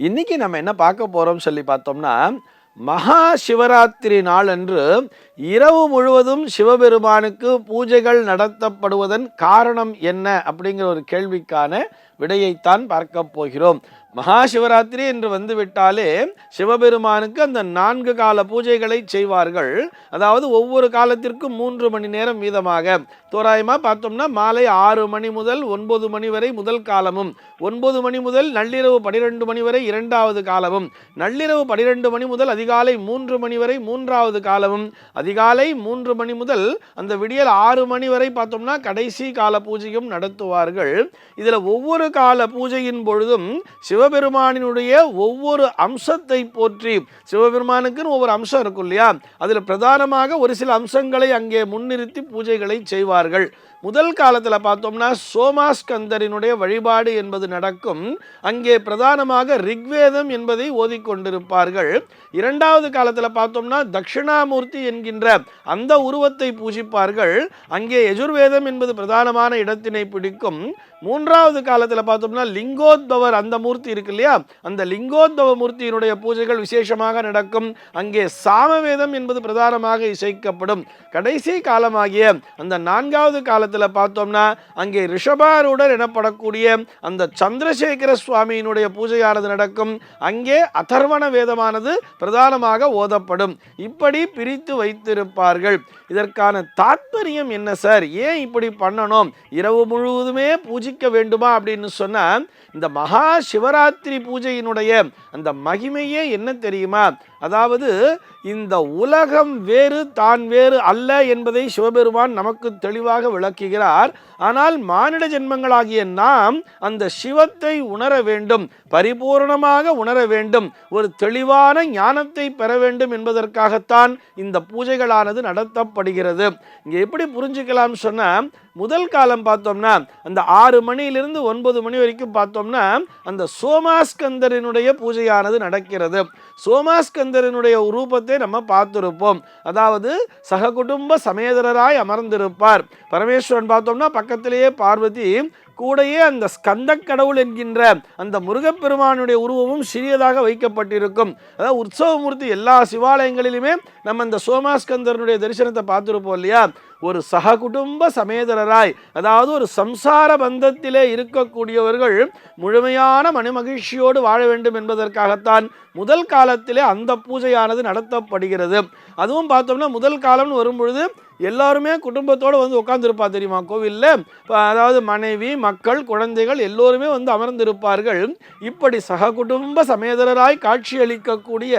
இன்னைக்கு நம்ம என்ன பார்க்க போகிறோம் சொல்லி பார்த்தோம்னா மகா சிவராத்திரி நாள் அன்று இரவு முழுவதும் சிவபெருமானுக்கு பூஜைகள் நடத்தப்படுவதன் காரணம் என்ன அப்படிங்கிற ஒரு கேள்விக்கான விடையைத்தான் பார்க்க போகிறோம். மகா சிவராத்திரி என்று வந்துவிட்டாலே சிவபெருமானுக்கு அந்த நான்கு கால பூஜைகளை செய்வார்கள். அதாவது ஒவ்வொரு காலத்திற்கும் மூன்று மணி நேரம் வீதமாக. தோராயமாக பார்த்தோம்னா மாலை ஆறு மணி முதல் ஒன்பது மணி வரை முதல் காலமும் ஒன்பது மணி முதல் நள்ளிரவு பனிரெண்டு மணி வரை இரண்டாவது காலமும் நள்ளிரவு பனிரெண்டு மணி முதல் அதிகாலை மூன்று மணி வரை மூன்றாவது காலமும் அதிகாலை மூன்று மணி முதல் அந்த விடியல் ஆறு மணி வரை பார்த்தோம்னா கடைசி கால பூஜையும் நடத்துவார்கள். இதில் ஒவ்வொரு கால பூஜையின் பொழுதும் சிவபெருமானினுடைய ஒவ்வொரு அம்சத்தை போற்றி சிவபெருமானுக்குன்னு ஒவ்வொரு அம்சம் இருக்கும் இல்லையா? அதில் பிரதானமாக ஒரு சில அம்சங்களை அங்கே முன்னிறுத்தி பூஜைகளை செய்வார்கள். முதல் காலத்தில் பார்த்தோம்னா சோமாஸ்கந்தரினுடைய வழிபாடு என்பது நடக்கும். அங்கே பிரதானமாக ரிக்வேதம் என்பதை ஓதிக்கொண்டிருப்பார்கள் இரண்டாவது காலத்தில் பார்த்தோம்னா தட்சிணாமூர்த்தி என்கின்ற அந்த உருவத்தை பூஜிப்பார்கள் அங்கே எஜுர்வேதம் என்பது பிரதானமான இடத்தினை பிடிக்கும். மூன்றாவது காலத்தில் பார்த்தோம்னா லிங்கோத்பவர் அந்த மூர்த்தி இருக்கு இல்லையா? அந்த லிங்கோத்பவ மூர்த்தியினுடைய பூஜைகள் விசேஷமாக நடக்கும். அங்கே சாமவேதம் என்பது பிரதானமாக இசைக்கப்படும். கடைசி காலமாகிய அந்த நான்காவது காலத்தில் பார்த்தோம்னா அங்கே ரிஷபாரூடர் எனப்படக்கூடிய அந்த சந்திரசேகர சுவாமியினுடைய பூஜையானது நடக்கும். அங்கே அதர்வண வேதமானது பிரதானமாக ஓதப்படும். இப்படி பிரித்து வைத்திருப்பார்கள். இதற்கான தாத்பரியம் என்ன சார்? ஏன் இப்படி பண்ணணும்? இரவு முழுவதுமே பூஜிக்க வேண்டுமா அப்படின்னு சொன்னால் இந்த மகா சிவராத்திரி பூஜையினுடைய அந்த மகிமையே என்ன தெரியுமா? அதாவது இந்த உலகம் வேறு தான் வேறு அல்ல என்பதை சிவபெருமான் நமக்கு தெளிவாக விளக்குகிறார். ஆனால் மானிட ஜென்மங்களாகிய நாம் அந்த சிவத்தை உணர வேண்டும் பரிபூர்ணமாக உணர வேண்டும் ஒரு தெளிவான ஞானத்தை பெற வேண்டும் என்பதற்காகத்தான் இந்த பூஜைகளானது நடத்தப்படுகிறது. இங்கே எப்படி புரிஞ்சுக்கலாம் சொன்னால் முதல் காலம் பார்த்தோம்னா அந்த ஆறு மணியிலிருந்து ஒன்பது மணி வரைக்கும் பார்த்தோம்னா அந்த சோமாஸ்கந்தரினுடைய பூஜையானது நடக்கிறது. சோமாஸ்கந்தரனுடைய ரூபத்தை நம்ம பார்த்துருப்போம். அதாவது சக குடும்ப சமேதரராய் அமர்ந்திருப்பார். பரமேஸ்வரன் பார்த்தோம்னா பக்கத்திலேயே பார்வதி கூடையே அந்த ஸ்கந்த கடவுள் என்கின்ற அந்த முருகப்பெருமானுடைய உருவமும் சிறியதாக வைக்கப்பட்டிருக்கும். அதாவது உற்சவமூர்த்தி எல்லா சிவாலயங்களிலுமே நம்ம இந்த சோமாஸ்கந்தரனுடைய தரிசனத்தை பார்த்துருப்போம் இல்லையா? ஒரு சககுடும்ப சமேதரராய் அதாவது ஒரு சம்சார பந்தத்திலே இருக்கக்கூடியவர்கள் முழுமையான மணிமகிழ்ச்சியோடு வாழ வேண்டும் என்பதற்காகத்தான் முதல் காலத்திலே அந்த பூஜையானது நடத்தப்படுகிறது. அதுவும் பார்த்தோம்னா முதல் காலம்னு வரும்பொழுது எல்லாருமே குடும்பத்தோடு வந்து உட்காந்துருப்பா தெரியுமா கோவிலில்? அதாவது மனைவி மக்கள் குழந்தைகள் எல்லோருமே வந்து அமர்ந்திருப்பார்கள். இப்படி சக குடும்ப சமேதரராய் காட்சியளிக்கக்கூடிய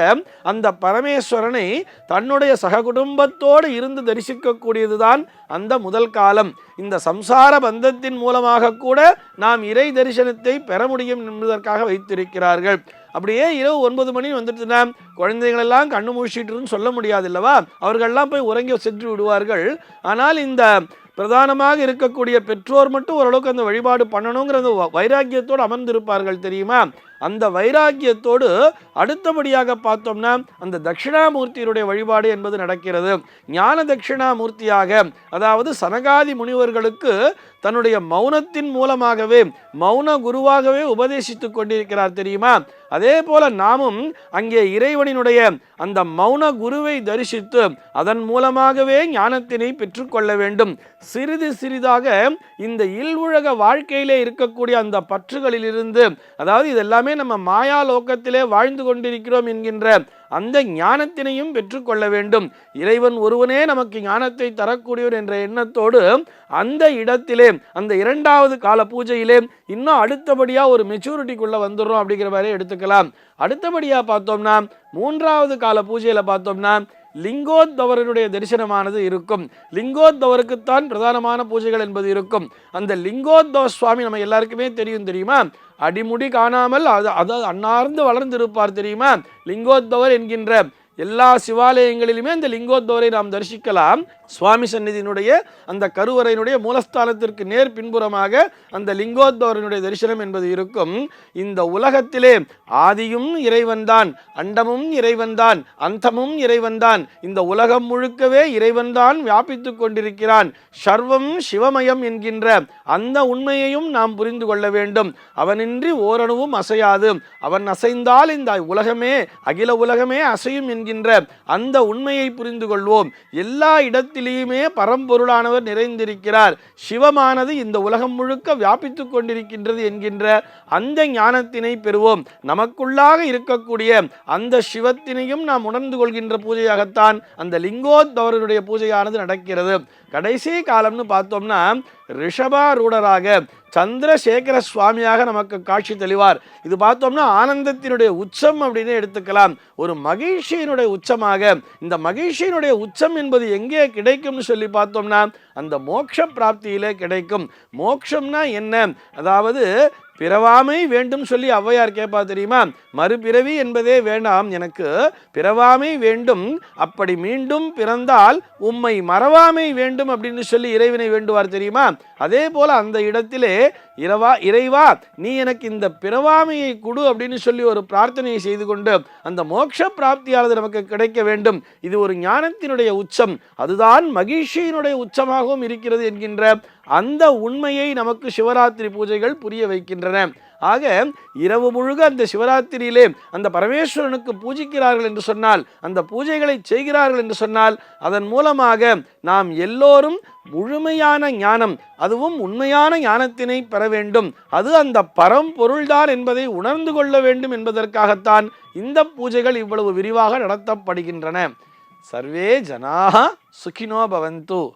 அந்த பரமேஸ்வரனை தன்னுடைய சக குடும்பத்தோடு இருந்து தரிசிக்கக்கூடியதுதான் அந்த முதல் காலம். இந்த சம்சார பந்தத்தின் மூலமாக கூட நாம் இறை தரிசனத்தை பெற முடியும் என்பதற்காக வைத்திருக்கிறார்கள். அப்படியே இரவு ஒன்பது மணி வந்துட்டுனா குழந்தைகளெல்லாம் கண்ணு மூழ்கிட்டுன்னு சொல்ல முடியாது இல்லவா அவர்கள்லாம் போய் உறங்கி சென்று விடுவார்கள். ஆனால் இந்த பிரதானமாக இருக்கக்கூடிய பெற்றோர் மட்டும் ஓரளவுக்கு அந்த வழிபாடு பண்ணணுங்கிற அந்த வ- வைராக்கியத்தோடு அமர்ந்திருப்பார்கள் தெரியுமா? அந்த வைராக்கியத்தோடு அடுத்தபடியாக பார்த்தோம்னா அந்த தட்சிணாமூர்த்தியினுடைய வழிபாடு என்பது நடக்கிறது. ஞான தட்சிணாமூர்த்தியாக அதாவது சனகாதி முனிவர்களுக்கு தன்னுடைய மௌனத்தின் மூலமாகவே மௌன குருவாகவே உபதேசித்துக் கொண்டிருக்கிறார் தெரியுமா? அதே போல நாமும் அங்கே இறைவனினுடைய அந்த மௌன குருவை தரிசித்து அதன் மூலமாகவே ஞானத்தினை பெற்றுக்கொள்ள வேண்டும். சிறிது சிறிதாக இந்த இல்வுலக வாழ்க்கையிலே இருக்கக்கூடிய அந்த பற்றுகளிலிருந்து அதாவது இதெல்லாமே நம்ம மாயா லோக்கத்திலே வாழ்ந்து கொண்டிருக்கிறோம் என்கின்ற அந்த ஞானத்தினையும் பெற்றுக்கொள்ள வேண்டும். இறைவன் ஒருவனே நமக்கு ஞானத்தை தரக்கூடியவர் என்ற எண்ணத்தோடு அந்த இடத்திலே அந்த இரண்டாவது கால பூஜையிலே இன்னும் அடுத்தபடியா ஒரு மெச்சூரிட்டிக்குள்ளே வந்துடுறோம் அப்படிங்கிற மாதிரி எடுத்துக்கலாம். அடுத்தபடியா பார்த்தோம்னா மூன்றாவது கால பூஜையில பார்த்தோம்னா லிங்கோத்தவரனுடைய தரிசனமானது இருக்கும். லிங்கோத்தவருக்குத்தான் பிரதானமான பூஜைகள் என்பது இருக்கும். அந்த லிங்கோத்தவ சுவாமி நம்ம எல்லாருக்குமே தெரியும் தெரியுமா? அடிமுடி காணாமல் அது அதாவது அன்னார்ந்து வளர்ந்திருப்பார் தெரியுமா? லிங்கோத்தவர் என்கின்ற எல்லா சிவாலயங்களிலுமே அந்த லிங்கோத்தோரை நாம் தரிசிக்கலாம். சுவாமி சந்நிதியினுடைய அந்த கருவறையினுடைய மூலஸ்தானத்திற்கு நேர் பின்புறமாக அந்த லிங்கோத்தோரனுடைய தரிசனம் என்பது இருக்கும். இந்த உலகத்திலே ஆதியும் இறைவன்தான் அண்டமும் இறைவன்தான் அந்தமும் இறைவன்தான். இந்த உலகம் முழுக்கவே இறைவன்தான் வியாபித்துக் கொண்டிருக்கிறான். சர்வம் சிவமயம் என்கின்ற அந்த உண்மையையும் நாம் புரிந்து கொள்ள வேண்டும். அவனின்றி ஓரணுவும் அசையாது. அவன் அசைந்தால் இந்த உலகமே அகில உலகமே அசையும் என்கின்ற அந்த உண்மையை புரிந்து கொள்வோம் எல்லா இடத்திலேயுமே பரம்பொருளானவர் நிறைந்திருக்கிறார். சிவமானது இந்த உலகம் முழுக்க வியாபித்துக் கொண்டிருக்கின்றது என்கின்ற அந்த ஞானத்தினை பெறுவோம். நமக்குள்ளாக இருக்கக்கூடிய அந்த சிவத்தினையும் நாம் உணர்ந்து கொள்கின்ற பூஜையாகத்தான் அந்த லிங்கோத்தவருடைய பூஜையானது நடக்கிறது. கடைசி காலம்னு பார்த்தோம்னா ரிஷபாரூடராக சந்திரசேகர சுவாமியாக நமக்கு காட்சி தெளிவார். இது பார்த்தோம்னா ஆனந்தத்தினுடைய உச்சம் அப்படின்னு எடுத்துக்கலாம். ஒரு மகிழ்ச்சியினுடைய உச்சமாக இந்த மகிழ்ச்சியினுடைய உச்சம் என்பது எங்கே கிடைக்கும்னு சொல்லி பார்த்தோம்னா அந்த மோட்ச பிராப்தியிலே கிடைக்கும். மோட்சம்னா என்ன? அதாவது பிறவாமை வேண்டும் சொல்லி ஔவையார் கேட்பா தெரியுமா? மறுபிறவி என்பதே வேண்டாம் எனக்கு. பிறவாமை வேண்டும் அப்படி மீண்டும் பிறந்தால் உம்மை மறவாமை வேண்டும் அப்படின்னு சொல்லி இறைவனை வேண்டுவார் தெரியுமா? அதே போல அந்த இடத்திலே இரவா இறைவா நீ எனக்கு இந்த பிறவாமையை கொடு அப்படின்னு சொல்லி ஒரு பிரார்த்தனையை செய்து கொண்டு அந்த மோட்ச பிராப்தியானது நமக்கு கிடைக்க வேண்டும். இது ஒரு ஞானத்தினுடைய உச்சம். அதுதான் மகிழ்ச்சியினுடைய உச்சமாகவும் இருக்கிறது என்கின்ற அந்த உண்மையை நமக்கு சிவராத்திரி பூஜைகள் புரிய வைக்கின்றன. ஆக இரவு முழுக அந்த சிவராத்திரியிலே அந்த பரமேஸ்வரனுக்கு பூஜிக்கிறார்கள் என்று சொன்னால் அந்த பூஜைகளை செய்கிறார்கள் என்று சொன்னால் அதன் மூலமாக நாம் எல்லோரும் முழுமையான ஞானம் அதுவும் உண்மையான ஞானத்தினை பெற வேண்டும். அது அந்த பரம்பொருள்தான் என்பதை உணர்ந்து கொள்ள வேண்டும் என்பதற்காகத்தான் இந்த பூஜைகள் இவ்வளவு விரிவாக நடத்தப்படுகின்றன. சர்வே ஜனாக சுகினோ பவந்து.